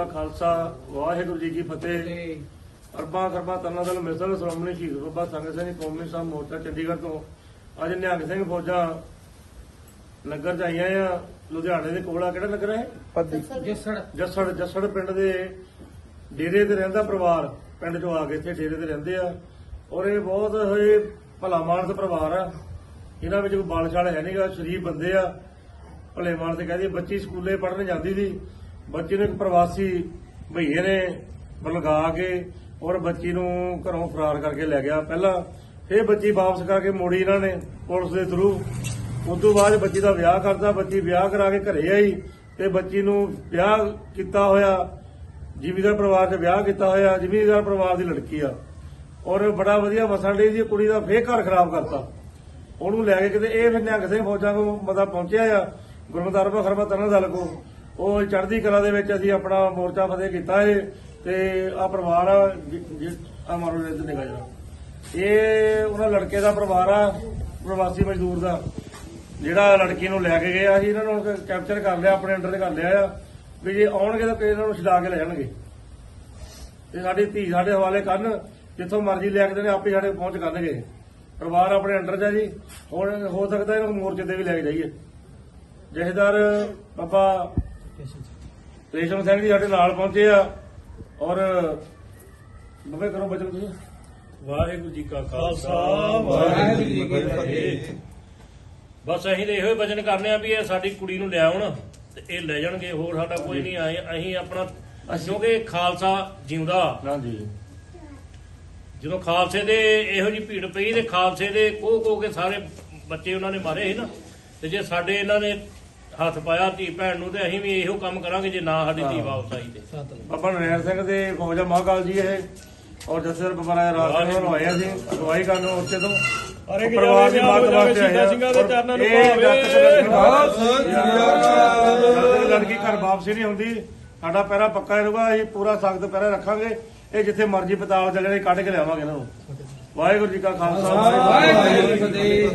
ਖਾਲਸਾ ਵਾਹਿਗੁਰੂ ਜੀ ਕੀ ਫਤਿਹ। ਅਰਬਾਂ ਕਰਬਾਂ ਤਨਾਂ ਦਲ ਮਿਸਲ ਸ਼੍ਰੋਮਣੀ ਸ਼ਹੀਦ ਬਾਬਾ ਸੰਗਤ ਸਿੰਘ ਕੌਮੀ ਸਾਹਿਬ ਮੋਰਚਾ ਚੰਡੀਗੜ੍ਹ ਤੋਂ ਅੱਜ ਨਿਹੰਗ ਸਿੰਘ ਫੌਜਾਂ ਨਗਰ ਚ ਆਈਆਂ ਆ। ਲੁਧਿਆਣੇ ਦੇ ਕੋਲ ਆ ਕਿਹੜਾ ਨਗਰ ਹੈ ਜਸੜ। ਜੱਸੜ ਜੱਸੜ ਪਿੰਡ ਦੇ ਡੇਰੇ ਤੇ ਰਹਿੰਦਾ ਪਰਿਵਾਰ ਪਿੰਡ ਚੋਂ ਆ ਕੇ ਇੱਥੇ ਡੇਰੇ ਤੇ ਰਹਿੰਦੇ ਆ। ਔਰ ਇਹ ਬਹੁਤ ਇਹ ਭਲਾ ਮਾਨਸ ਪਰਿਵਾਰ ਆ। ਇਹਨਾਂ ਵਿੱਚ ਕੋਈ ਬਾਲਸ਼ਾਲ ਹੈ ਨਹੀਂਗਾ ਸ਼ਰੀਫ ਬੰਦੇ ਆ। ਭਲੇ ਮਾਨਸ ਕਹਿੰਦੇ ਬੱਚੀ ਸਕੂਲੇ ਪੜ੍ਹਨ ਜਾਂਦੀ ਸੀ। ਬੱਚੀ ਨੂੰ ਇੱਕ ਪ੍ਰਵਾਸੀ ਭਈਏ ਨੇ ਬਲਗਾ ਕੇ ਔਰ ਬੱਚੀ ਨੂੰ ਘਰੋਂ ਫਰਾਰ ਕਰਕੇ ਲੈ ਗਿਆ। ਪਹਿਲਾਂ ਫਿਰ ਬੱਚੀ ਵਾਪਸ ਕਰਕੇ ਮੋੜੀ ਇਹਨਾਂ ਨੇ ਪੁਲਿਸ ਦੇ ਥਰੂ ਉਸ ਤੋਂ ਬਾਅਦ ਬੱਚੀ ਦਾ ਵਿਆਹ ਕਰਤਾ। ਬੱਚੀ ਵਿਆਹ ਕਰਾ ਕੇ ਘਰੇ ਆਈ ਤੇ ਬੱਚੀ ਨੂੰ ਵਿਆਹ ਕੀਤਾ ਹੋਇਆ, ਜ਼ਿਮੀਦਾਰ ਪਰਿਵਾਰ 'ਚ ਵਿਆਹ ਕੀਤਾ ਹੋਇਆ, ਜ਼ਿਮੀਦਾਰ ਪਰਿਵਾਰ ਦੀ ਲੜਕੀ ਆ। ਔਰ ਬੜਾ ਵਧੀਆ ਵਸਣ ਡਈ ਸੀ। ਕੁੜੀ ਦਾ ਫੇਰ ਘਰ ਖਰਾਬ ਕਰਤਾ। ਉਹਨੂੰ ਲੈ ਕੇ ਕਿਤੇ ਇਹ ਫਿਰ ਨਿਹੰਗ ਸਿੰਘ ਫੌਜਾਂ ਕੋ ਮਤਾ ਪਹੁੰਚਿਆ ਆ। ਗੁਰਮਤਿ ਅਰਬਾ ਖਰਬਾ ਤਰਨ ਦਲ ਕੋ ਉਹ ਚੜ੍ਹਦੀ ਕਲਾ ਦੇ ਵਿੱਚ ਅਸੀਂ ਆਪਣਾ ਮੋਰਚਾ ਫਤਿਹ ਕੀਤਾ ਏ, ਤੇ ਆ ਪਰਿਵਾਰ ਆ ਆ ਮਾਰੋ ਇੱਧਰ ਨਿਕਾ ਜਰਾ ਇਹ ਉਹਨਾਂ ਲੜਕੇ ਦਾ ਪਰਿਵਾਰ ਆ, ਪ੍ਰਵਾਸੀ ਮਜ਼ਦੂਰ ਦਾ, ਜਿਹੜਾ ਲੜਕੀ ਨੂੰ ਲੈ ਕੇ ਗਿਆ ਸੀ, ਇਹਨਾਂ ਨੂੰ ਕੈਪਚਰ ਕਰ ਲਿਆ, ਆਪਣੇ ਅੰਡਰ ਤੇ ਕਰ ਲਿਆ ਆ, ਵੀ ਜੇ ਆਉਣਗੇ ਤਾਂ ਇਹਨਾਂ ਨੂੰ ਛਡਾ ਕੇ ਲੈ ਜਾਣਗੇ। ਤੇ ਸਾਡੀ ਧੀ ਸਾਡੇ ਹਵਾਲੇ ਕਰਨ, ਜਿੱਥੋਂ ਮਰਜ਼ੀ ਲੈ ਕੇ ਦੇਣੇ, ਆਪੇ ਸਾਡੇ ਪਹੁੰਚ ਕਰਨਗੇ। ਪਰਿਵਾਰ ਆਪਣੇ ਅੰਡਰ 'ਚ ਜੀ, ਹੁਣ ਹੋ ਸਕਦਾ ਇਹਨਾਂ ਨੂੰ ਮੋਰਚੇ ਤੇ ਵੀ ਲੈ ਕੇ ਜਾਈਏ। ਜਹੇਦਾਰ ਬਾਬਾ ਰੇਸ਼ਮ ਸਿੰਘ ਜੀ ਸਾਡੇ ਨਾਲ ਪਹੁੰਚੇ ਆ ਔਰ ਬੱਬੇ ਕਰੋ ਬਚਨ ਤੁਸੀਂ ਵਾਹਿਗੁਰੂ ਜੀ ਕਾ ਖਾਲਸਾ ਵਾਹਿਗੁਰੂ ਜੀ ਕੀ ਫਤਿਹ। ਬਸ ਅਸੀਂ ਤਾਂ ਇਹੋ ਹੀ ਵਚਨ ਕਰਨੇ ਆ ਵੀ ਇਹ ਸਾਡੀ ਕੁੜੀ ਨੂੰ ਲੈ ਆਉਣ ਤੇ ਇਹ ਲੈ ਜਾਣਗੇ ਹੋਰ ਸਾਡਾ ਕੋਈ ਨਹੀਂ ਆਏ ਅਸੀਂ ਆਪਣਾ ਕਿਉਂਕਿ ਖਾਲਸਾ ਜਿਉਂਦਾ। ਹਾਂਜੀ। ਜਦੋਂ ਖਾਲਸੇ ਦੇ ਇਹੋ ਜੀ ਭੀੜ ਪਈ ਤੇ ਖਾਲਸੇ ਦੇ ਕੋਹ ਕੋਹ ਕੇ ਸਾਰੇ ਬੱਚੇ ਉਹਨਾਂ ਨੇ ਮਾਰੇ ਸੀ ਨਾ ਤੇ ਜੇ ਸਾਡੇ ਇਹਨਾਂ ਨੇ ਹੱਥ ਪਾਇਆ ਧੀ ਭੈਣ ਨੂੰ ਤੇ ਅਸੀਂ ਵੀ ਇਹੋ ਕੰਮ ਕਰਾਂਗੇ ਜੇ ਨਾ ਸਾਡੀ ਧੀ ਵਾਪਸ ਆਈ ਤੇ। ਬਾਬਾ ਨਰੈਣ ਸਿੰਘ ਦੇ ਫੌਜਾ ਮਹਾਕਾਲ ਜੀ ਇਹ ਔਰ ਜਸਰ ਬਾਬਾ ਰਾਜ ਸਿੰਘ ਨੂੰ ਆਇਆ ਸੀ ਅਗਵਾਈ ਕਰਨ ਉੱਤੇ ਤੋਂ। ਅਰੇ ਕਿ ਪਰਿਵਾਰ ਦੀ ਜਾਵੇ ਮਦਦ ਜਾਵੇ ਵਾਸਤੇ ਆਇਆ ਸਿੰਘਾਂ ਦੇ ਚਰਨਾਂ ਨੂੰ। ਜਦੋਂ ਲੜਕੀ ਘਰ ਵਾਪਸੀ ਨਹੀਂ ਹੁੰਦੀ। ਸਾਡਾ ਪੈਰਾ ਪੱਕਾ ਰਹੂਗਾ ਅਸੀਂ ਪੂਰਾ ਸਖਤ ਪੈਰਾ ਰੱਖਾਂਗੇ। ਇਹ ਜਿੱਥੇ ਮਰਜ਼ੀ ਪਤਾਲ ਚੱਲਣੇ ਕੱਢ ਕੇ ਲਿਆਵਾਂਗੇ ਇਹਨਾਂ ਨੂੰ। ਵਾਹਿਗੁਰੂ ਜੀ ਕਾ ਖਾਲਸਾ ਵਾਹਿਗੁਰੂ ਜੀ ਕੀ ਫਤਿਹ।